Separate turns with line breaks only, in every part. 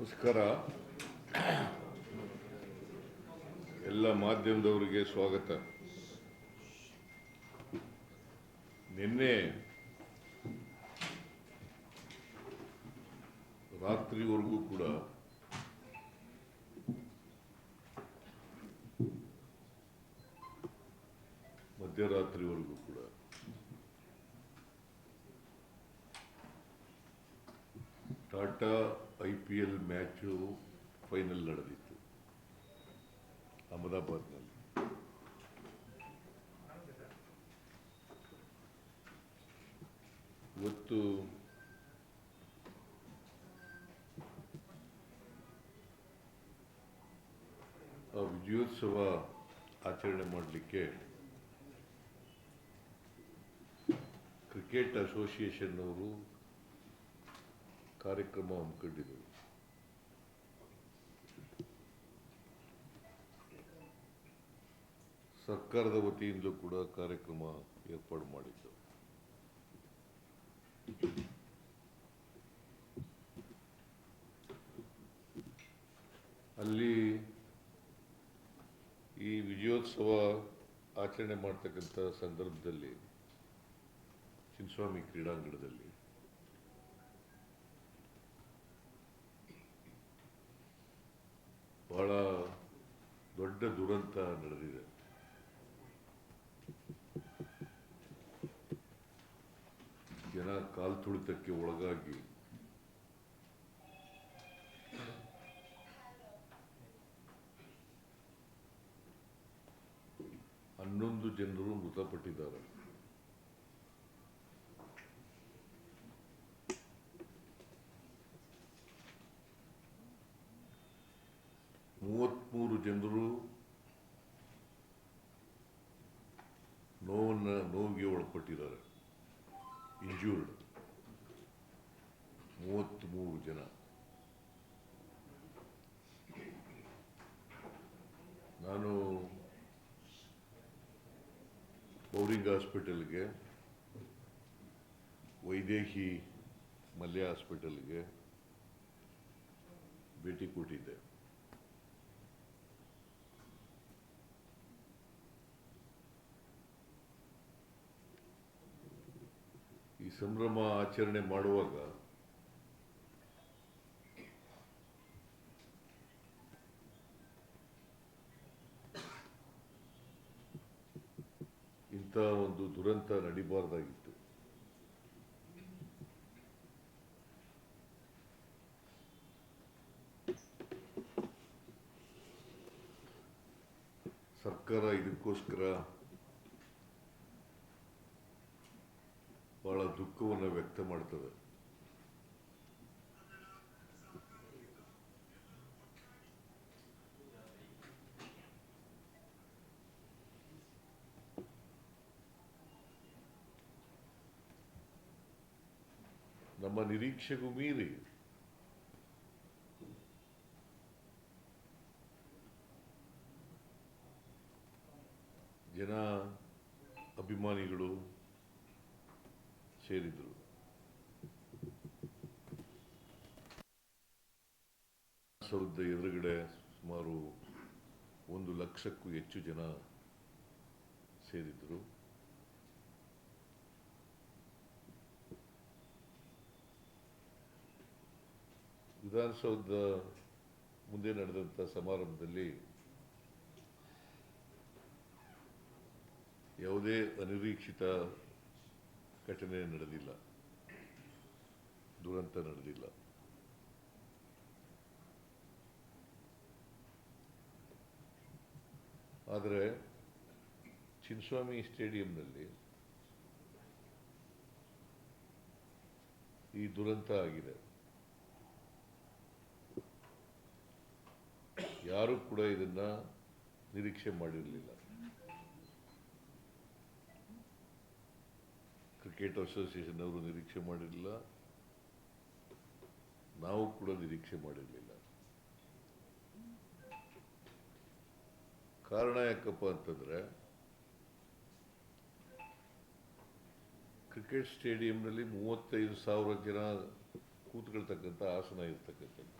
ನಮಸ್ಕಾರ. ಎಲ್ಲ ಮಾಧ್ಯಮದವರಿಗೆ ಸ್ವಾಗತ. ನಿನ್ನೆ ರಾತ್ರಿವರೆಗೂ ಕೂಡ ಮಧ್ಯರಾತ್ರಿವರೆಗೂ ಕೂಡ Tata I P L match final ನಡೆದಿತ್ತು ಅಹಮದಾಬಾದ್ನಲ್ಲಿ ಆ ವಿಜಯೋತ್ಸವ ಆಚರಣೆ ಮಾಡಲಿಕ್ಕೆ ಕ್ರಿಕೆಟ್ ಅಸೋಸಿಯೇಷನ್ ಅವರು ಕಾರ್ಯಕ್ರಮ ಹಮ್ಮಿಕೊಂಡಿದ್ದರು. ಸರ್ಕಾರದ ವತಿಯಿಂದಲೂ ಕೂಡ ಕಾರ್ಯಕ್ರಮ ಏರ್ಪಾಡು ಮಾಡಿದ್ದು ಅಲ್ಲಿ ಈ ವಿಜಯೋತ್ಸವ ಆಚರಣೆ ಮಾಡ್ತಕ್ಕಂಥ ಸಂದರ್ಭದಲ್ಲಿ ಚಿನ್ನಸ್ವಾಮಿ ಕ್ರೀಡಾಂಗಣದಲ್ಲಿ ಬಹಳ ದೊಡ್ಡ ದುರಂತ ನಡೆದಿದೆ. ಜನ ಕಾಲ್ ತುಳಿತಕ್ಕೆ ಒಳಗಾಗಿ ಜನರು ಮೃತಪಟ್ಟಿದ್ದಾರೆ. ಮೂವತ್ಮೂರು ಜನರು ನೋವನ್ನ ನೋವಿಗೆ ಒಳಪಟ್ಟಿದ್ದಾರೆ. ಇಂಜೂರ್ಡ್ ಮೂವತ್ತ್ಮೂರು ಜನ ನಾನು ಬೌರಿಂಗ್ ಹಾಸ್ಪಿಟಲ್ಗೆ ವೈದೇಹಿ ಮಲ್ಯ ಹಾಸ್ಪಿಟಲ್ಗೆ ಭೇಟಿ ಕೊಟ್ಟಿದ್ದೆ. ಈ ಸಂಭ್ರಮ ಆಚರಣೆ ಮಾಡುವಾಗ ಇಂಥ ಒಂದು ದುರಂತ ನಡಿಬಾರ್ದಾಗಿತ್ತು. ಸರ್ಕಾರ ಇದಕ್ಕೋಸ್ಕರ ಬಹಳ ದುಃಖವನ್ನು ವ್ಯಕ್ತ ಮಾಡ್ತದೆ ನಿರೀಕ್ಷೆಗೂ ಮೀರಿ. ಜನ ಅಭಿಮಾನಿಗಳು ಸೇರಿದರು. ಸಾವಿರದ ಎದುರುಗಡೆ ಸುಮಾರು ಒಂದು ಲಕ್ಷಕ್ಕೂ ಹೆಚ್ಚು ಜನ ಸೇರಿದ್ರು. ವಿಧಾನಸೌಧದ ಮುಂದೆ ನಡೆದಂಥ ಸಮಾರಂಭದಲ್ಲಿ ಯಾವುದೇ ಅನಿರೀಕ್ಷಿತ ಘಟನೆ ನಡೆದಿಲ್ಲ. ದುರಂತ ನಡೆದಿಲ್ಲ. ಆದರೆ ಚಿನ್ಸ್ವಾಮಿ ಸ್ಟೇಡಿಯಂನಲ್ಲಿ ಈ ದುರಂತ ಆಗಿದೆ. ಯಾರು ಕೂಡ ಇದನ್ನ ನಿರೀಕ್ಷೆ ಮಾಡಿರಲಿಲ್ಲ. ಕ್ರಿಕೆಟ್ ಅಸೋಸಿಯೇಷನ್ ಅವರು ನಿರೀಕ್ಷೆ ಮಾಡಿರಲಿಲ್ಲ. ನಾವು ಕೂಡ ನಿರೀಕ್ಷೆ ಮಾಡಿರಲಿಲ್ಲ. ಕಾರಣ ಯಾಕಪ್ಪ ಅಂತಂದ್ರೆ ಕ್ರಿಕೆಟ್ ಸ್ಟೇಡಿಯಂನಲ್ಲಿ ಮೂವತ್ತೈದು ಸಾವಿರ ಜನ ಕೂತ್ಕೊಳ್ತಕ್ಕಂಥ ಆಸನ ಇರ್ತಕ್ಕಂಥದ್ದು.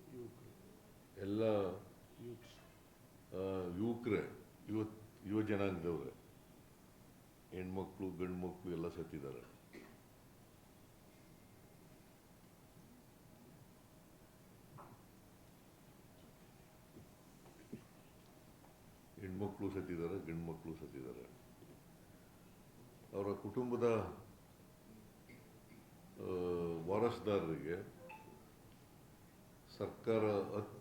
ಎಲ್ಲ ಯುವಕರೇ ಯುವ ಯುವ ಜನಾಂಗದವ್ರೆ, ಹೆಣ್ಮಕ್ಳು ಗಂಡು ಮಕ್ಕಳು ಎಲ್ಲ ಸತ್ತಿದ್ದಾರೆ. ಹೆಣ್ಮಕ್ಳು ಸತ್ತಿದ್ದಾರೆ ಗಂಡು ಮಕ್ಕಳು ಸತ್ತಿದ್ದಾರೆ. ಅವರ ಕುಟುಂಬದ ವಾರಸ್ದಾರರಿಗೆ ಸರ್ಕಾರ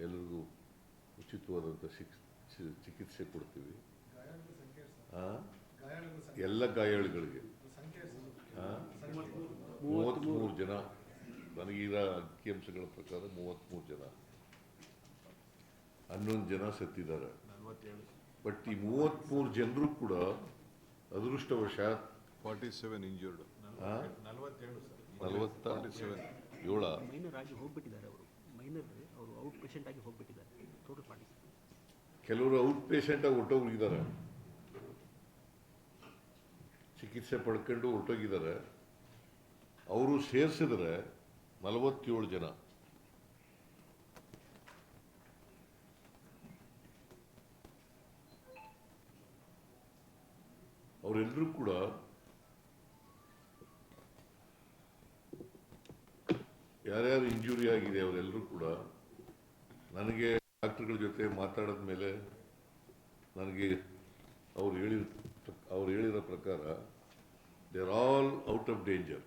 ಎಲ್ಲರಿಗೂ ಉಚಿತವಾದಂಥ ಶಿಕ್ ಚಿಕಿತ್ಸೆ ಕೊಡ್ತೀವಿ. ಎಲ್ಲ ಗಾಯಾಳುಗಳಿಗೆ. ಮೂವತ್ತ್ಮೂರು ಜನ. ನನಗೀಗ ಅಂಕಿಅಂಶಗಳ ಪ್ರಕಾರ ಮೂವತ್ತ್ಮೂರು ಜನ. ಹನ್ನೊಂದು ಜನ ಸತ್ತಿದ್ದಾರೆ. ಬಟ್ ಈ ಮೂವತ್ತ್ಮೂರು ಜನರು ಕೂಡ ಅದೃಷ್ಟವಶಾತ್
ಫಾರ್ಟಿ ಸೆವೆನ್ ಇಂಜೂರ್ಡ್?
ನಲವತ್ತೇಳು.
ಏಳ.
ಮೈನರ್ ಆಗಿ ಹೋಗ್ಬಿಟ್ಟಿದ್ದಾರೆ ಅವರು. ಮೈನರ್ ಅವರು ಔಟ್ ಪೇಷಂಟ್ ಆಗಿ ಹೋಗ್ಬಿಟ್ಟಿದ್ದಾರೆ. ಟೋಟಲ್
ಕೆಲವರು ಔಟ್ ಪೇಷಂಟಾಗಿ ಹೊರಟೋಗಿದ್ದಾರೆ. ಚಿಕಿತ್ಸೆ ಪಡ್ಕೊಂಡು ಹೊರಟೋಗಿದ್ದಾರೆ. ಅವರು ಸೇರಿಸಿದ್ರೆ ನಲವತ್ತೇಳು ಜನ. ಅವರೆಲ್ಲರೂ ಕೂಡ ಯಾರ್ಯಾರು ಇಂಜುರಿ ಆಗಿದೆ ಅವರೆಲ್ಲರೂ ಕೂಡ ನನಗೆ ಡಾಕ್ಟರ್ಗಳ ಜೊತೆ ಮಾತಾಡಿದ ಮೇಲೆ ನನಗೆ ಅವ್ರು ಹೇಳಿದ ಅವ್ರು ಹೇಳಿರೋ ಪ್ರಕಾರ they are all out of danger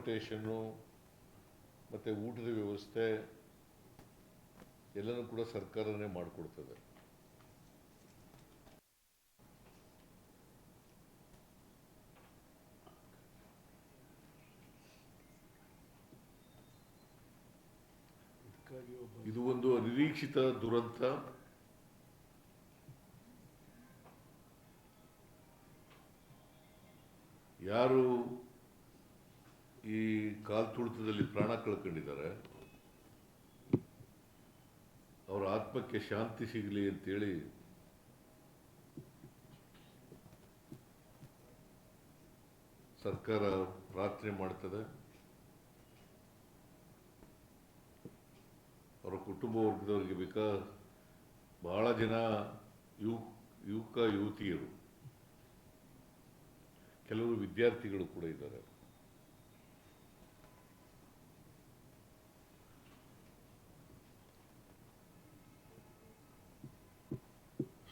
ಟ್ರಾನ್ಸ್ಪೋರ್ಟೇಷನ್ನು ಮತ್ತು ಊಟದ ವ್ಯವಸ್ಥೆ ಎಲ್ಲನೂ ಕೂಡ ಸರ್ಕಾರನೇ ಮಾಡಿಕೊಡ್ತದೆ. ಇದು ಒಂದು ಅನಿರೀಕ್ಷಿತ ದುರಂತ. ಯಾರು ಈ ಕಾಲ್ತುಳಿತದಲ್ಲಿ ಪ್ರಾಣ ಕಳ್ಕೊಂಡಿದ್ದಾರೆ. ಅವರ ಆತ್ಮಕ್ಕೆ ಶಾಂತಿ ಸಿಗಲಿ ಅಂತೇಳಿ ಸರ್ಕಾರ ಪ್ರಾರ್ಥನೆ ಮಾಡ್ತದೆ. ಅವರ ಕುಟುಂಬ ವರ್ಗದವರಿಗೆ ಬೇಕಾ? ಬಹಳ ಜನ ಯುವ ಯುವಕ, ಯುವತಿಯರು. ಕೆಲವರು ವಿದ್ಯಾರ್ಥಿಗಳು ಕೂಡ ಇದ್ದಾರೆ.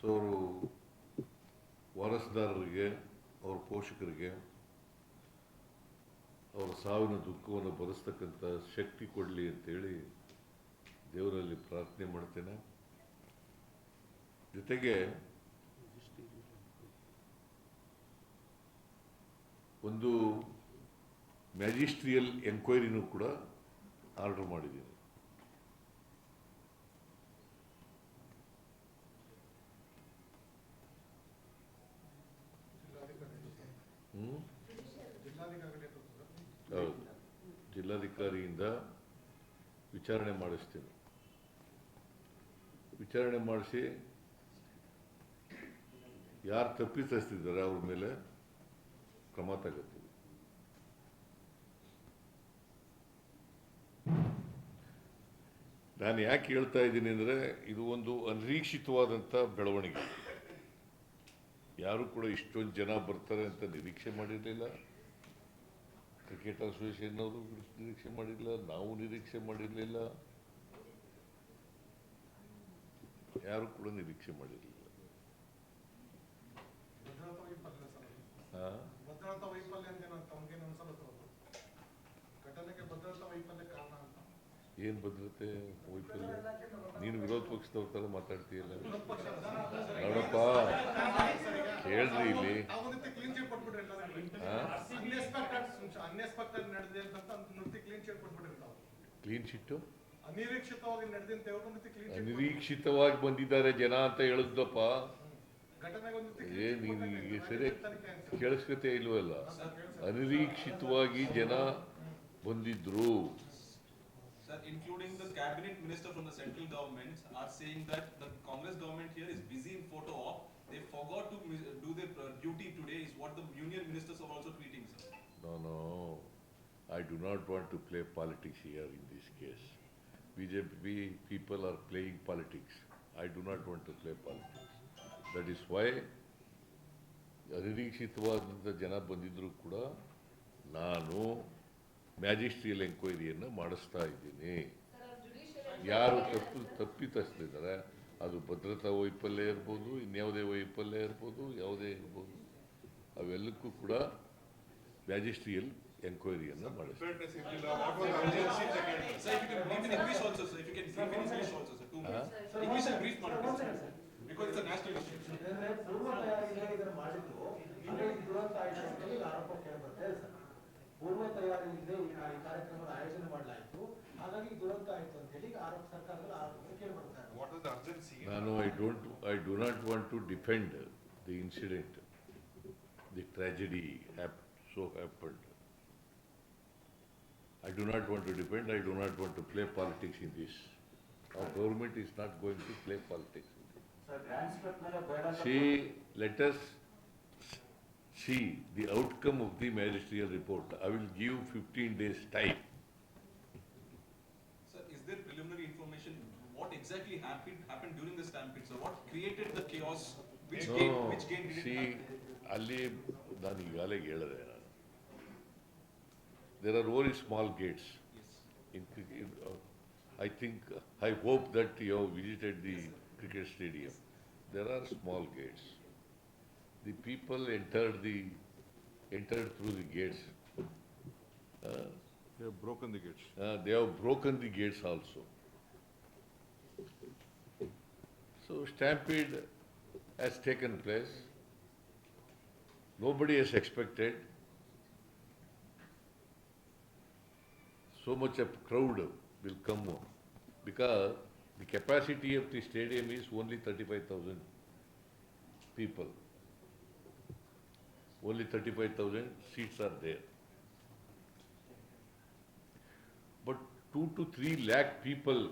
ಸೊ ಅವರು ವಾರಸುದಾರರಿಗೆ, ಅವರ ಪೋಷಕರಿಗೆ, ಅವರ ಸಾವಿನ ದುಃಖವನ್ನು ಬರೆಸ್ತಕ್ಕಂಥ ಶಕ್ತಿ ಕೊಡಲಿ ಅಂತೇಳಿ ದೇವರಲ್ಲಿ ಪ್ರಾರ್ಥನೆ ಮಾಡ್ತೇನೆ. ಜೊತೆಗೆ ಒಂದು ಮ್ಯಾಜಿಸ್ಟ್ರಿಯಲ್ ಎಂಕ್ವೈರಿನೂ ಕೂಡ ಆರ್ಡರ್ ಮಾಡಿದ್ದೀನಿ. ಜಿಲ್ಲಾಧಿಕಾರಿಯಿಂದ ವಿಚಾರಣೆ ಮಾಡಿಸ್ತೀನಿ. ವಿಚಾರಣೆ ಮಾಡಿಸಿ ಯಾರು ತಪ್ಪಿತಸ್ತಿದ್ದಾರೆ ಅವ್ರ ಮೇಲೆ ಕ್ರಮ ತಗೋತೀವಿ. ನಾನು ಯಾಕೆ ಹೇಳ್ತಾ ಇದ್ದೀನಿ ಅಂದರೆ ಇದು ಒಂದು ಅನಿರೀಕ್ಷಿತವಾದಂಥ ಬೆಳವಣಿಗೆ. ಯಾರು ಕೂಡ ಇಷ್ಟೊಂದು ಜನ ಬರ್ತಾರೆ ಅಂತ ನಿರೀಕ್ಷೆ ಮಾಡಿರಲಿಲ್ಲ. ಕ್ರಿಕೆಟ್ ಅಸೋಸಿಯೇಷನ್ ಅವರು ನಿರೀಕ್ಷೆ ಮಾಡಿರಲಿಲ್ಲ ನಾವು ನಿರೀಕ್ಷೆ ಮಾಡಿರಲಿಲ್ಲ ಯಾರು ಕೂಡ ನಿರೀಕ್ಷೆ ಮಾಡಿರಲಿಲ್ಲ
ಏನೋ ಭದ್ರತಾ ವೈಫಲ್ಯ ಕಾರಣ ಅಂತ
ಏನ್ ಭದ್ರತೆ ವೈಫಲ್ಯ ನೀನು ವಿರೋಧ ಪಕ್ಷದವ್ರ ತರ ಮಾತಾಡ್ತೀಯಲ್ಲ ನೋಡಪ್ಪ ಹೇಳ್ರಿ ಇಲ್ಲಿ
Unexpected- unexpected ನಡೆದಿದೆ ಅಂತ ಒಂದು ರೀತಿ ಕ್ಲೀನ್ ಚೀಟ್ ಕೊಟ್ಬಿಟ್ಟಿರ್ತಾವೆ
ಕ್ಲೀನ್ ಚಿಟ್ಟು
ಅನಿರೀಕ್ಷಿತವಾಗಿ ನಡೆದಂತೆ ಒಂದು ರೀತಿ ಕ್ಲೀನ್ ಚೀಟ್
ಅನಿರೀಕ್ಷಿತವಾಗಿ ಬಂದಿದ್ದಾರೆ ಜನ ಅಂತ ಹೇಳಿದ್ದಪ್ಪ
ಘಟನೆಗೆ ಒಂದು ರೀತಿ
ಏ
clean
ನೀನು
ಚಿಟ್
ಈಗ
ಕೊಟ್ಟಾಗ
ಸರಿ
ತನಿಖೆ ಅಂತ.
ಕೇಳಿಸ್ಕತೆ ಇಲ್ವಲ್ಲ ಅನಿರೀಕ್ಷಿತವಾಗಿ ಜನ ಬಂದಿದ್ರು
Sir, including the cabinet minister from the central government are saying that the Congress government here is busy in photo op. They forgot to mis- do their uh, duty today is what the union ministers are also tweeting, sir.
No, no, I do not want to play politics here in this case. BJP people are playing politics. I do not want to play politics. That is why ಅನಿರೀಕ್ಷಿತವಾದಂಥ ಜನ ಬಂದಿದ್ರು ಕೂಡ ನಾನು magisterial ಎಂಕ್ವೈರಿಯನ್ನು ಮಾಡಿಸ್ತಾ ಇದ್ದೀನಿ ಯಾರು ತಪ್ಪು ತಪ್ಪಿತಸ್ತಿದ್ದಾರೆ ಅದು ಭದ್ರತಾ ವೈಫಲ್ಯ ಇರ್ಬೋದು ಇನ್ಯಾವುದೇ ವೈಫಲ್ಯ ಇರ್ಬೋದು ಯಾವುದೇ ಇರ್ಬೋದು ಅವೆಲ್ಲಕ್ಕೂ ಕೂಡ ಮ್ಯಾಜಿಸ್ಟ್ರಿಯಲ್ ಎಂಕ್ವೈರಿಯನ್ನು ಮಾಡಿಸ್ತೀನಿ
Sir, if you can brief in English also, sir, if you can brief in English also, sir, two minutes. English and brief ಮಾಡಿ, sir, because it's a national issue.
ಯಾಕಂದ್ರೆ ಪೂರ್ವ ತಯಾರಿಯಿಂದ ಇದನ್ನ ಮಾಡಿದ್ರು ಹಾಗಾಗಿ ದುರಂತ ಆಯ್ತು ಅಂತ ಹೇಳಿ ಆರೋಪ ಕೇಳಿಬರ್ತದೆ ಸರ್ ಪೂರ್ವ ತಯಾರಿ ಇಲ್ಲದೆ ಈ ಕಾ- ಈ ಕಾರ್ಯಕ್ರಮದ ಆಯೋಜನೆ ಮಾಡಲಾಯಿತು ಹಾಗಾಗಿ ದುರಂತ ಆಯ್ತು ಅಂತ ಹೇಳಿ ಆರೋಪ ಸರ್ಕಾರದ ಆರೋಪ ಕೇಳಿಬರ್ತಾ ಇದೆ
What is the urgency?
ನಾನು I don't I do not want to defend the incident the tragedy hap So happened I do not want to depend I do not want to play politics in this our government is not going to play politics.
Sir transport ಮೇಲೆ ಬೇಡ ಅಂತ
See, let us see the outcome of the magisterial report. I will give fifteen days time.
Sir, is there preliminary information, what exactly happened, happened during the stampede, sir? What created the chaos? Which
No,
gate, which gate did it
see,
happen?
ಅಲ್ಲಿ ನಾನು ಈಗಾಗಲೇ ಹೇಳಿದೆ there are very small gates.
Yes.
In, in, uh, I think, uh, I hope that you have visited the yes, cricket stadium. There are small gates. The people entered the entered through the gates. Uh,
they have broken the gates.
Uh, they have broken the gates also. So stampede has taken place. Nobody has expected. So much of crowd will come because the capacity of the stadium is only thirty-five thousand people. only 35,000 seats are there. But 2 to 3 lakh people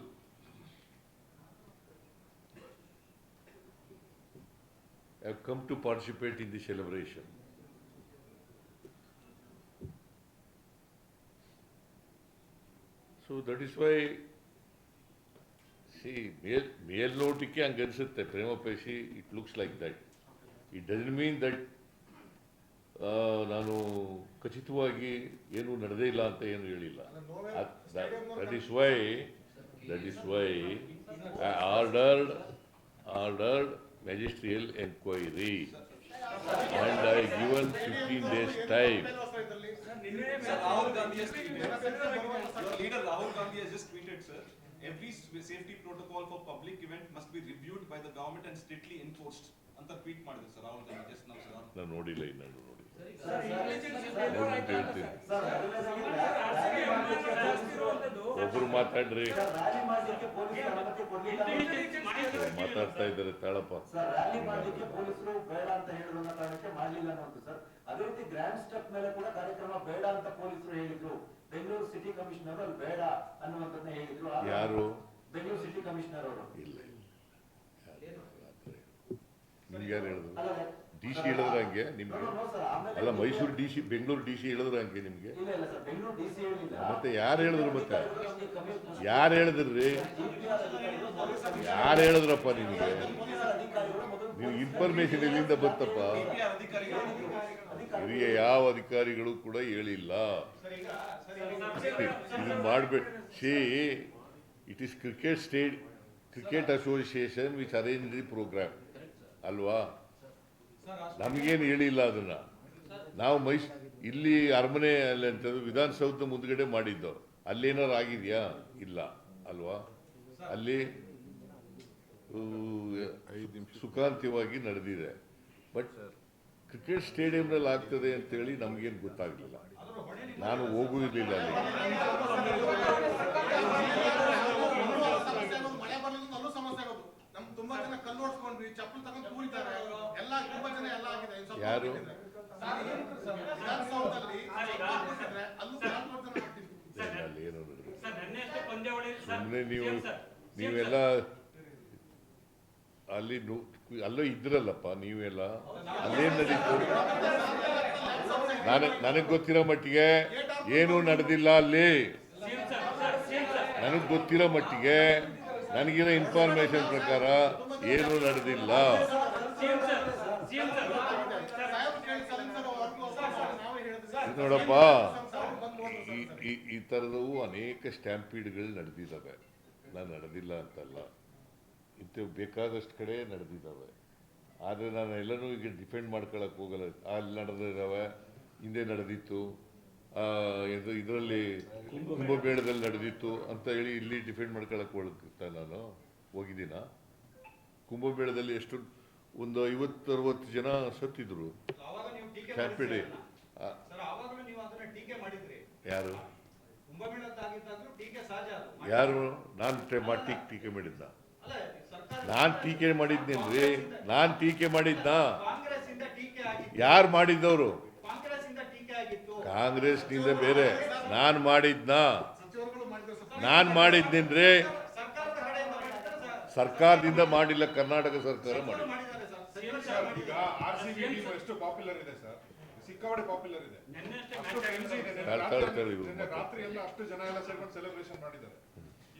have come to participate in the celebration. So that is why see ಮೇಲ್ ಮೇಲ್ನೋಟಕ್ಕೆ ಹಂಗೆ ಅನಿಸುತ್ತೆ ಪ್ರೇಮಪೇಶಿ it looks like that it doesn't mean that ನಾನು ಖಚಿತವಾಗಿ ಏನೂ ನಡೆದೇ ಇಲ್ಲ ಅಂತ ಏನು ಹೇಳಿಲ್ಲ that is why that is why I ordered ordered magisterial enquiry and
I given fifteen days time Your leader Rahul Gandhi has just tweeted, sir. Every safety protocol for public event must be reviewed by the government and strictly enforced. ಅಂತ tweet ಮಾಡಿದ್ರು sir Rahul Gandhi just ನಾವು sir
ನಾನು ನೋಡಿಲ್ಲ ಇನ್ನು ನೋಡಿ ಒಬ್ರು ಮಾತಾಡ್ರಿ
sir, rally ಮಾಡ್ಲಿಕ್ಕೆ ಪೊಲೀಸರು ಅನುಮತಿ ಕೊಡ್ಲಿಲ್ಲ ಅಂತ-
ಮಾತಾಡ್ತಾ ಇದ್ದಾರೆ ತಾಳಪ್ಪ
ಸರ್ ರ್ಯಾಲಿ ಮಾಡ್ಲಿಕ್ಕೆ ಪೊಲೀಸರು ಬೇಡ ಅಂತ ಹೇಳಿದ್ರು ಅನ್ನೋ ಕಾರಣಕ್ಕೆ ಮಾಡ್ಲಿಲ್ಲ ಅನ್ನೋದು ಸರ್ ಅದೇ ರೀತಿ ಗ್ರ್ಯಾಂಡ್ ಸ್ಟೆಪ್ ಮೇಲೆ ಕೂಡ ಕಾರ್ಯಕ್ರಮ ಬೇಡ ಅಂತ ಪೊಲೀಸರು ಹೇಳಿದ್ರು ಬೆಂಗಳೂರು ಸಿಟಿ ಕಮಿಷನರ್ ಅಲ್ಲಿ ಬೇಡ ಅನ್ನುವಂಥದ್ದನ್ನ ಹೇಳಿದ್ರು
ಯಾರು
ಬೆಂಗಳೂರು ಸಿಟಿ ಕಮಿಷನರ್ ಅವರು
ಇಲ್ಲ ಇಲ್ಲ ನಿಮ್ಗೆ ಯಾರು ಹೇಳಿದ್ರು ಡಿ ಸಿ ಹೇಳಿದ್ರೆ ಹಂಗೆ ನಿಮ್ಗೆ? ಅಲ್ಲ Mysuru D C Bengaluru D C ಹೇಳಿದ್ರೆ ಹಂಗೆ ನಿಮಗೆ? ಮತ್ತೆ ಯಾರು ಹೇಳಿದ್ರು ಮತ್ತೆ? ಯಾರು ಹೇಳಿದ್ರಿ? ಯಾರು ಹೇಳಿದ್ರಪ್ಪ ನಿಮಗೆ? ನೀವು ಇನ್ಫಾರ್ಮೇಶನ್ ಎಲ್ಲಿಂದ ಬಂತಪ್ಪ? ಹಿರಿಯ ಯಾವ ಅಧಿಕಾರಿಗಳು ಕೂಡ ಹೇಳಿಲ್ಲ. ಇದು ಮಾಡ್ಬೇಡಿ see it is cricket state cricket association which arrange the program ಅಲ್ವಾ? ನಮಗೇನು ಹೇಳಿಲ್ಲ ಅದನ್ನ. ನಾವು ಮೈಸ್, ಇಲ್ಲಿ ಅರಮನೆ ಅಲ್ಲಿ ಅಂತದ್ದು ವಿಧಾನಸೌಧ ಮುಂದ್ಗಡೆ ಮಾಡಿದ್ದು. ಅಲ್ಲೇನಾರು ಆಗಿದೆಯಾ? ಇಲ್ಲ. ಅಲ್ವಾ? ಅಲ್ಲಿ ಸುಖಾಂತ್ಯವಾಗಿ ನಡೆದಿದೆ. ಬಟ್ ಕ್ರಿಕೆಟ್ ಸ್ಟೇಡಿಯಂನಲ್ಲಿ ಆಗ್ತದೆ ಅಂತೇಳಿ ನಮಗೇನು ಗೊತ್ತಾಗಲಿಲ್ಲ. ನಾನು ಹೋಗುವುದಿಲ್ಲ ಅಲ್ಲಿ
ಎಲ್ಲ ತುಂಬಾ ಜನ ಎಲ್ಲ ಆಗಿದೆ. ಇನ್ನು ಸ್ವಲ್ಪ
ಯಾರು? ಸುಮ್ಮನೆ ನೀವು. ನೀವೆಲ್ಲ ಅಲ್ಲಿ ಅಲ್ಲೂ ಅಲ್ಲೋ ಇದ್ರಲ್ಲಪ್ಪ ನೀವೆಲ್ಲ? ಅಲ್ಲೇ ನಡೀತು? ನನಗೆ ನನಗೆ ಗೊತ್ತಿರೋ ಮಟ್ಟಿಗೆ ಏನೂ ನಡೆದಿಲ್ಲ ಅಲ್ಲಿ. ನನಗೆ ಗೊತ್ತಿರೋ ಮಟ್ಟಿಗೆ ನನಗಿರೋ ಇನ್ಫಾರ್ಮೇಶನ್ ಪ್ರಕಾರ ಏನೂ ನಡೆದಿಲ್ಲ
same sir same sir sir
ಸಾಹೇಬ್ರು ಕೇಳಿ ಸರ್ ಸರ್ ಅವ್ರಿಗೂ ನಾವೇ ಹೇಳಿದ್ವಿ
ಇದು ನೋಡಪ್ಪ. ಈ ಈ ಈ ಥರದವು ಅನೇಕ ಸ್ಟ್ಯಾಂಪೀಡ್ಗಳು ನಡೆದಿದ್ದಾವೆ. ನಾನು ನಡೆದಿಲ್ಲ ಅಂತಲ್ಲ. ಇಂಥವು ಬೇಕಾದಷ್ಟು ಕಡೆ ನಡೆದಿದ್ದಾವೆ. ಆದರೆ ನಾನು ಎಲ್ಲನೂ ಈಗ ಡಿಪೆಂಡ್ ಮಾಡ್ಕೊಳಕ್ಕೆ ಹೋಗಲ್ಲ. ಅಲ್ಲಿ ನಡೆದಿದ್ದಾವೆ ಹಿಂದೆ ನಡೆದಿತ್ತು. ಇದು ಇದರಲ್ಲಿ ಕುಂಭಮೇಳದಲ್ಲಿ ನಡೆದಿತ್ತು ಅಂತ ಹೇಳಿ ಇಲ್ಲಿ ಡಿಫೆಂಡ್ ಮಾಡ್ಕೊಳಕ್ಕೆ ಹೋಗ್ತಾ ನಾನು? ಹೋಗಿದ್ದೀನ? ಕುಂಭಮೇಳದಲ್ಲಿ ಎಷ್ಟು ಒಂದು ಐವತ್ತು ಅರವತ್ತು ಜನ ಸತ್ತಿದ್ರು.
ಅವಾಗ
ಯಾರು? ಯಾರು? ನಾನು ಟೀಕೆ ಟೀಕೆ ಮಾಡಿದ್ದ.
ನಾನು ಸರ್ಕಾರ
ನಾನ್ ಟೀಕೆ ಮಾಡಿದ್ನೇನ್ರಿ? ನಾನು ಟೀಕೆ ಮಾಡಿದ್ದ.
ಕಾಂಗ್ರೆಸ್ ಇಂದ ಟೀಕೆ ಆಗಿತ್ತು.
ಯಾರು ಮಾಡಿದ್ದವರು?
ಕಾಂಗ್ರೆಸ್ ಇಂದ ಟೀಕೆ ಆಗಿತ್ತು.
ಕಾಂಗ್ರೆಸ್ನಿಂದ ಬೇರೆ. ನಾನು ಮಾಡಿದ್ನ. ನಾನು
ಸರ್.
ಸರ್ಕಾರದಿಂದ ಮಾಡಿಲ್ಲ ಕರ್ನಾಟಕ ಸರ್ಕಾರ
ಇದೆ ಮಾಡಿಲ್ಲ ಸಿಕ್ಕಾಪಟ್ಟೆ ಪಾಪ್ಯುಲರ್ ಇದೆ.
ಅಷ್ಟು ಮ್ಯಾಚ್
tension ಇದೆ. ನಿನ್ನೆ ರಾತ್ರಿ ಎಲ್ಲ ಅಷ್ಟು ಜನ ಎಲ್ಲ ಸೇರ್ಕೊಂಡು ಸೆಲೆಬ್ರೇಷನ್ ಮಾಡಿದ್ದಾರೆ.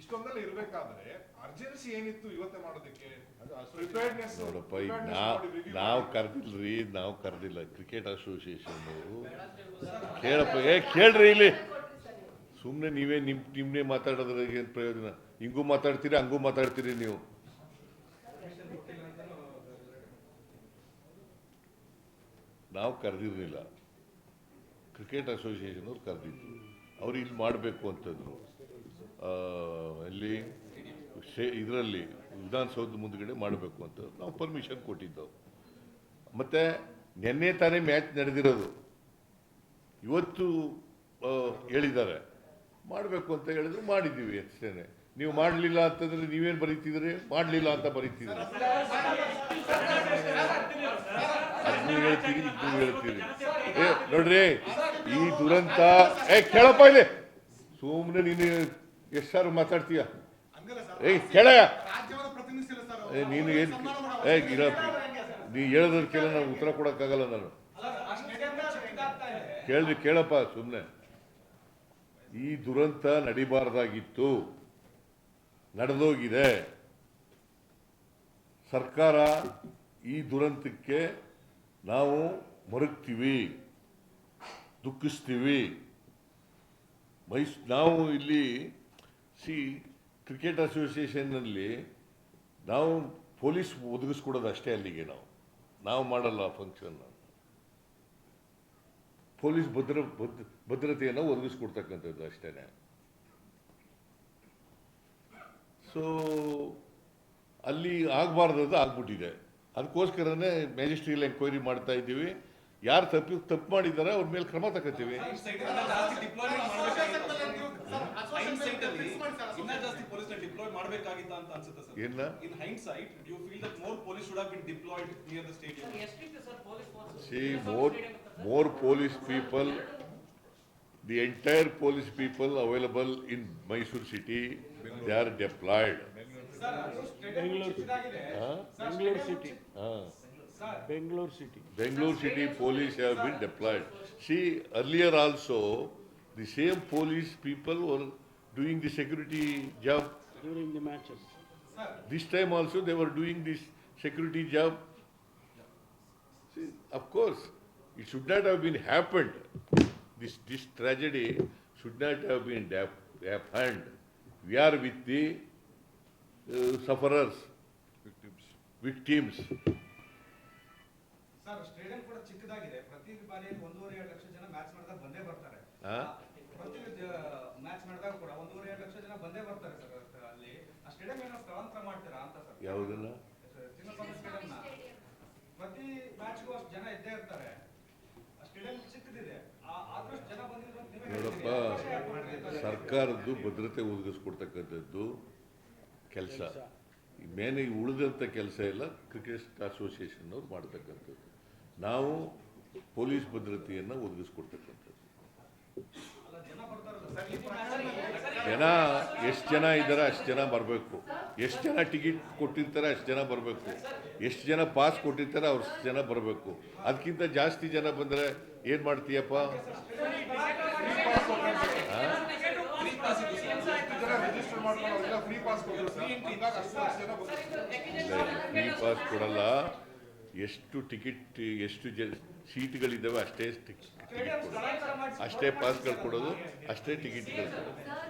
ಇಷ್ಟೊಂದೆಲ್ಲ ಇರ್ಬೇಕಾದ್ರೆ ಅರ್ಜೆನ್ಸಿ ಏನಿತ್ತು ಇವತ್ತೇ ಮಾಡೋದಕ್ಕೆ? ಪ್ರಿಪೇರ್ಡ್ನೆಸ್
ನೋಡಪ್ಪ ಈಗ ನಾವ್ ನಾವು ಕರ್ದಿಲ್ರಿ ನಾವು ಕರ್ದಿಲ್ಲ. ಕ್ರಿಕೆಟ್ ಅಸೋಸಿಯೇಷನ್ ಕೇಳಪ್ಪ ಏ ಕೇಳ್ರಿ ಇಲ್ಲಿ. ಸುಮ್ಮನೆ ನೀವೇ ನಿಮ್ ಟೀಮ್ನೇ ಮಾತಾಡೋದ್ರ ಏನ್ ಪ್ರಯೋಜನ? ಹಿಂಗೂ ಮಾತಾಡ್ತೀರಿ ಹಂಗೂ ಮಾತಾಡ್ತೀರಿ ನೀವು? ನಾವು ಕರೆದಿರಲಿಲ್ಲ. ಕ್ರಿಕೆಟ್ ಅಸೋಸಿಯೇಷನ್ ಅವ್ರು ಕರೆದಿದ್ರು. ಅವ್ರು ಇಲ್ಲಿ ಮಾಡಬೇಕು ಅಂತಂದ್ರು. ಇಲ್ಲಿ ಶೇ, ಇದರಲ್ಲಿ ವಿಧಾನಸೌಧ ಮುಂದ್ಗಡೆ ಮಾಡಬೇಕು ಅಂತ ನಾವು ಪರ್ಮಿಷನ್ ಕೊಟ್ಟಿದ್ದೆವು. ಮತ್ತು ನಿನ್ನೆ ತಾನೇ ಮ್ಯಾಚ್ ನಡೆದಿರೋದು. ಇವತ್ತು ಹೇಳಿದ್ದಾರೆ. ಮಾಡಬೇಕು ಅಂತ ಹೇಳಿದ್ರು ಮಾಡಿದ್ದೀವಿ ಅಷ್ಟೇ ನೀವು ಮಾಡಲಿಲ್ಲ ಅಂತಂದ್ರೆ ನೀವೇನು ಬರೀತಿದ್ರಿ ಮಾಡಲಿಲ್ಲ ಅಂತ ಬರೀತಿದ್ರಿ ಅದನ್ನು ಹೇಳ್ತೀರಿ ಇದನ್ನು ಹೇಳ್ತೀರಿ. ಏ, ನೋಡ್ರಿ, ಈ ದುರಂತ, ಏ, ಕೇಳಪ್ಪ ಇಲ್ಲಿ. ಸುಮ್ಮನೆ ನೀನು ಎಷ್ಟಾರು ಮಾತಾಡ್ತೀಯ? ಏಯ್
ಸರ್
ಏ, ನೀನು ಏನು ಏ ಇರ ನೀ ಹೇಳಿದ್ರೆ ಕೇಳ ನಾನು ಉತ್ತರ ಕೊಡೋಕ್ಕಾಗಲ್ಲ ನಾನು. ಕೇಳ್ರಿ, ಕೇಳಪ್ಪ ಸುಮ್ಮನೆ ಈ ದುರಂತ ನಡಿಬಾರ್ದಾಗಿತ್ತು. ನಡೆದೋಗಿದೆ. ಸರ್ಕಾರ ಈ ದುರಂತಕ್ಕೆ ನಾವು ಮರುಗ್ತೀವಿ, ದುಃಖಿಸ್ತೀವಿ. ಮೈಸ್, ನಾವು ಇಲ್ಲಿ, ಸಿ, ಕ್ರಿಕೆಟ್ ಅಸೋಸಿಯೇಷನ್ನಲ್ಲಿ ನಾವು ಪೊಲೀಸ್ ಒದಗಿಸ್ಕೊಡೋದು ಅಷ್ಟೇ ಅಲ್ಲಿಗೆ ನಾವು. ನಾವು ಮಾಡಲ್ಲ ಫಂಕ್ಷನ್ ಪೊಲೀಸ್ ಭದ್ರ ಭದ್ರ ಭದ್ರತೆಯನ್ನು ಒದಗಿಸ್ಕೊಡ್ತಕ್ಕಂಥದ್ದು ಅಷ್ಟೇ ಸೊ ಅಲ್ಲಿ ಆಗಬಾರ್ದದ್ದು ಆಗ್ಬಿಟ್ಟಿದೆ. ಅದಕ್ಕೋಸ್ಕರನೇ ಮ್ಯಾಜಿಸ್ಟ್ರಿಯಲ್ ಎಂಕ್ವೈರಿ ಮಾಡ್ತಾ ಇದ್ದೀವಿ. ಯಾರು ತಪ್ಪು ತಪ್ಪು ಮಾಡಿದ್ದಾರೆ ಅವ್ರ ಮೇಲೆ ಕ್ರಮ ತಗೋತೀವಿ.
ಇಲ್ಲ more police deploy the stadium?
See, more, more police people, the entire police people available in Mysore city, they are deployed. Huh?
Bengaluru city
Huh.
Bengaluru city
Bangalore city police have been deployed. See, earlier also, the same police people were doing the security job.
During the matches
This time also, they were doing this security job. See, of course, it should not have been happened. This, this tragedy should not have been hap- happened. We are with the uh, sufferers, victims.
Sir stadium ಕೂಡ ಚಿಕ್ಕದಾಗಿದೆ ಪ್ರತಿ ಬಾರಿ ಒಂದೂವರೆ ಎರಡು ಲಕ್ಷ ಜನ match ಮಾಡಿದಾಗ ಬಂದೇ ಬರ್ತಾರೆ? ಪ್ರತಿ ಮ್ಯಾಚ್ ಮಾಡಿದಾಗ ಕೂಡ ಒಂದೂವರೆ ಎರಡು ಲಕ್ಷ ಜನ ಬಂದೇ ಬರ್ತಾರೆ ಸರ್ ಅಲ್ಲಿ ಆ ಸ್ಟೇಡಿಯಂ ಏನೋ ಸ್ಥಳಾಂತರ ಮಾಡ್ತೀರಾ ಅಂತ ಸರ್
ಯಾವುದನ್ನ
ಚಿನ್ನಸ್ವಾಮಿ ಸ್ಟೇಡಿಯಂನ ಪ್ರತಿ ಮ್ಯಾಚ್ಗೂ ಅಷ್ಟು ಜನ ಇದ್ದೇ ಇರ್ತಾರೆ ಆ ಸ್ಟೇಡಿಯಂ ಚಿಕ್ಕದಿದೆ ಆ- ಆದ್ರೂ ಅಷ್ಟು ಜನ ಬಂದಿದ್ರು ಅಂತ ನೀವೇ ಮಾಡ್ತೀರಿ?
ಸರ್ಕಾರದ್ದು ಭದ್ರತೆ ಒದಗಿಸ್ಕೊಡ್ತಕ್ಕಂಥದ್ದು ಕೆಲಸ. ಈ ಉಳಿದಂಥ ಕೆಲಸ ಎಲ್ಲ ಕ್ರಿಕೆಟ್ ಅಸೋಸಿಯೇಷನ್ ಅವ್ರು ಮಾಡ್ತಕ್ಕಂಥದ್ದು. ನಾವು ಪೊಲೀಸ್ ಭದ್ರತೆಯನ್ನು ಒದಗಿಸ್ಕೊಡ್ತಕ್ಕಂಥದ್ದು.
ಜನ
ಎಷ್ಟು ಜನ ಇದ್ದಾರೆ ಅಷ್ಟು ಜನ ಬರಬೇಕು. ಎಷ್ಟು ಜನ ಟಿಕೆಟ್ ಕೊಟ್ಟಿರ್ತಾರೆ ಅಷ್ಟು ಜನ ಬರಬೇಕು. ಎಷ್ಟು ಜನ ಪಾಸ್ ಕೊಟ್ಟಿರ್ತಾರೆ ಅವ್ರಷ್ಟು ಜನ ಬರಬೇಕು. ಅದಕ್ಕಿಂತ ಜಾಸ್ತಿ ಜನ ಬಂದರೆ ಏನು ಮಾಡ್ತೀಯಪ್ಪ
ಎಷ್ಟು ಜನ ರಿಜಿಸ್ಟರ್ ಮಾಡ್ಕೊಂಡು ಅವರೆಲ್ಲ ಫ್ರೀ ಪಾಸ್ ಕೊಟ್ಟರು ಸರ್ ಬಂದಾಗ ಅಷ್ಟು ಅಷ್ಟು ಜನ
ಫ್ರೀ ಪಾಸ್ ಕೊಡಲ್ಲ. ಎಷ್ಟು ಟಿಕೆಟ್ ಎಷ್ಟು ಜ ಸೀಟ್ಗಳಿದ್ದಾವೆ ಅಷ್ಟೇ ಟಿಕೆಟ್ ಕೊಡೋದು. ಅಷ್ಟೇ ಪಾಸ್ಗಳು ಕೊಡೋದು ಅಷ್ಟೇ ಟಿಕೆಟ್ ಕೊಡೋದು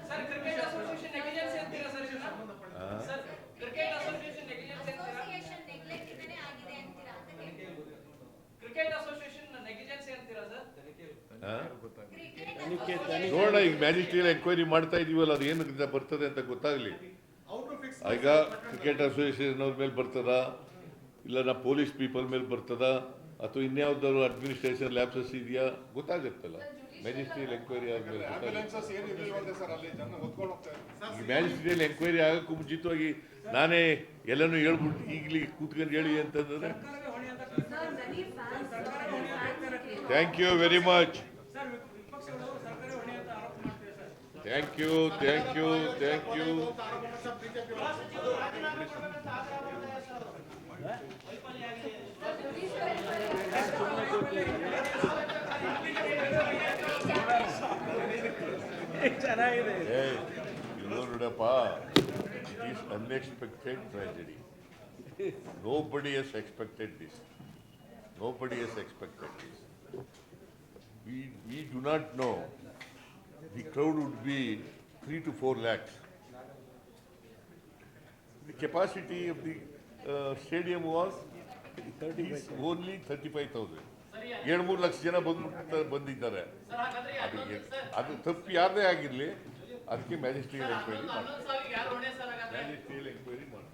ಸರ್ ಕ್ರಿಕೆಟ್ ಅಸೋಸಿಯೇಷನ್ ನೆಗ್ಲಿಜೆನ್ಸ್ ಅಂತೀರಾ ಸರ್ ಇದನ್ನ?
ಆ?
ಸರ್ ಕ್ರಿಕೆಟ್ ಅಸೋಸಿಯೇಷನ್ ನೆಗ್ಲಿಜೆನ್ಸ್ ಅಂತೀರಾ
ಅಸೋಸಿಯೇಷನ್ ನೆಗ್ಲೆಕ್ಟ್ ಇಂದನೇ ಆಗಿದೆ ಅಂತೀರಾ ಅಂತ ಕೇಳ್ಬೋದು
ಕ್ರಿಕೆಟ್ ಅಸೋಸಿಯೇಷನ್ ನೆಗ್ಲಿಜೆನ್ಸ್ ಅಂತೀರಾ ಸರ್
ಆ?
ಕ್ರಿಕೆಟ್
ತನಿಖೆ ತನಿಖೆ
ನೋಡೋಣ ಈಗ ಮ್ಯಾಜಿಸ್ಟ್ರಿಯಲ್ ಎನ್ಕ್ವೈರಿ ಮಾಡ್ತಾ ಇದೀವಲ್ಲ ಅದು ಏನು ಬರ್ತದೆ ಅಂತ ಗೊತ್ತಾಗಲಿ. ಈಗ ಕ್ರಿಕೆಟ್ ಅಸೋಸಿಯೇಷನ್ ಅವ್ರ ಮೇಲೆ ಬರ್ತದ ಇಲ್ಲ ನಾ ಪೊಲೀಸ್ ಪೀಪಲ್ ಮೇಲೆ ಬರ್ತದ ಅಥವಾ ಇನ್ಯಾವ್ದಾದ್ರು ಅಡ್ಮಿನಿಸ್ಟ್ರೇಷನ್ ಲ್ಯಾಬ್ಸಸ್ ಇದೆಯಾ ಗೊತ್ತಾಗುತ್ತಲ್ಲ. ಮ್ಯಾಜಿಸ್ಟ್ರಿಯಲ್ ಎಂಕ್ವೈರಿ ಆದ್ಮೇಲೆ ಮ್ಯಾಜಿಸ್ಟ್ರಿಯಲ್ ಎಂಕ್ವೈರಿ ಆಗಕ್ಕೂ ಮುಂಚಿತವಾಗಿ ನಾನೇ ಎಲ್ಲನೂ ಹೇಳ್ಬಿಟ್ಟು ಈಗಲಿ ಕೂತ್ಕೊಂಡು ಹೇಳಿ ಅಂತಂದ್ರೆ thank you very much
sir ವಿಪಕ್ಷಗಳು ಸರ್ಕಾರ ಹೊಣೆ ಅಂತ ಆರೋಪ ಮಾಡ್ತೀರಾ sir
thank you thank you thank you
BJP
ಚೆನ್ನಾಗಿದೆ
ಏ ಇದು ನೋಡಪ್ಪ it is unexpected tragedy nobody is expected this nobody is expected this we we do not know the crowd would be three to four lakhs the capacity of the stadium was only thirty five thousand ಎರಡು ಮೂರು ಲಕ್ಷ ಜನ ಬಂದ್ಬಿಟ್ಟು ಬಂದಿದ್ದಾರೆ.
Sir ಹಾಗಾದ್ರೆ
ಅದು ಏ- ಅದು ತಪ್ಪು ಯಾರದೇ ಆಗಿರಲಿ, ಅದಕ್ಕೆ ಮ್ಯಾಜಿಸ್ಟ್ರೇಟ್ ಎಂಕ್ವೈರಿ ಮಾಡಿ
ಹನ್ನೊಂದು ಸಾವಿರ ಯಾರು ಹೊಣೆ ಸರ್ ಹಾಗಾದ್ರೆ
ಮ್ಯಾಜಿಸ್ಟ್ರೇಟ್ ಎಂಕ್ವೈರಿ ಮಾಡಿ